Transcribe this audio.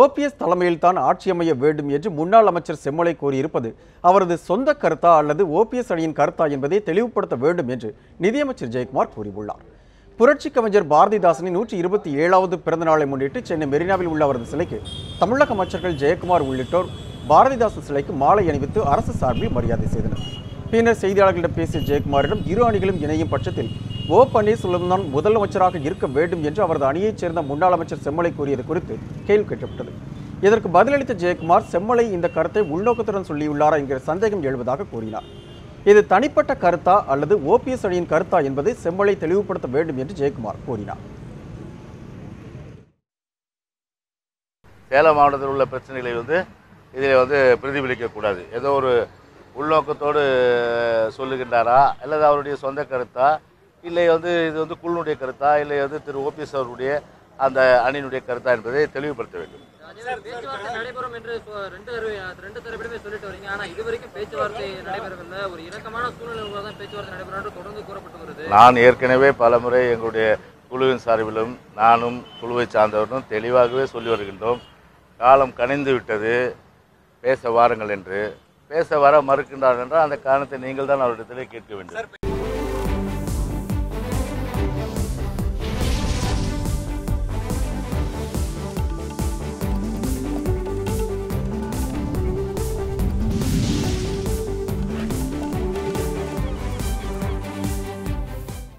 OPS தலைமையில் தான் ஆட்சி அமைய வேண்டும் என்று முன்னாள் அமைச்சர் செம்மலை கூறியிருப்பது அவரது சொந்த கருத்தா அல்லது ஓபிஎஸ் அணியின் கருத்தா என்பதை தெளிவுபடுத்த வேண்டும் என்று நிதியமைச்சர் ஜெயக்குமார் கூறியுள்ளார். புரட்சி கவிஞர் பாரதிதாசனின் நூற்றி இருபத்தி ஏழாவது பிறந்த நாளை முன்னிட்டு சென்னை மெரினாவில் உள்ள அவரது சிலைக்கு தமிழக அமைச்சர்கள் ஜெயக்குமார் உள்ளிட்டோர் பாரதிதாசன் சிலைக்கு மாலை அணிவித்து அரசு சார்பில் மரியாதை செய்தனர். பின்னர் செய்தியாளர்களிடம் பேசிய ஜெயக்குமாரிடம் இரு அணிகளும் இணையும் பட்சத்தில் ஓ பன்னீர்செல்வம் தான் முதலமைச்சராக இருக்க வேண்டும் என்று அவரது அணியைச் சேர்ந்த முன்னாள் அமைச்சர் செம்மலை கூறியது குறித்து கேள்வி கேட்கப்பட்டது. இதற்கு பதிலளித்த ஜெயக்குமார் செம்மலை இந்த கருத்தை உள்நோக்கத்துடன் சொல்லியுள்ளாரா? என்கிற சந்தேகம் எழுவதாக கூறினார். இது தனிப்பட்ட கருத்தா அல்லது ஓபிஎஸ் அணியின் கருத்தா என்பதை செம்மலை தெளிவுபடுத்த வேண்டும் என்று ஜெயக்குமார் கூறினார். சேலம் மாவட்டத்தில் உள்ள பிரச்சனைகளை வந்து இதில் வந்து பிரதிபலிக்கக்கூடாது ஏதோ ஒரு உள்நோக்கத்தோடு சொல்லுகின்றாரா? அல்லது அவருடைய சொந்த கருத்தா? இல்லை வந்து இது வந்து குழுனுடைய கருத்தா? இல்லை வந்து திரு ஓபிஎஸ் அவருடைய அந்த அணியினுடைய கருத்தா என்பதை தெளிவுபடுத்த வேண்டும். நான் ஏற்கனவே பலமுறை எங்களுடைய குழுவின் சார்பிலும் நானும் குழுவை சார்ந்தவர்களும் தெளிவாகவே சொல்லி வருகின்றோம். காலம் கனிந்து விட்டது. பேச வாருங்கள் என்று. பேச வர மறுக்கின்றார் என்றால் அந்த காரணத்தை நீங்கள் தான் அவரிடத்திலே கேட்க வேண்டும்.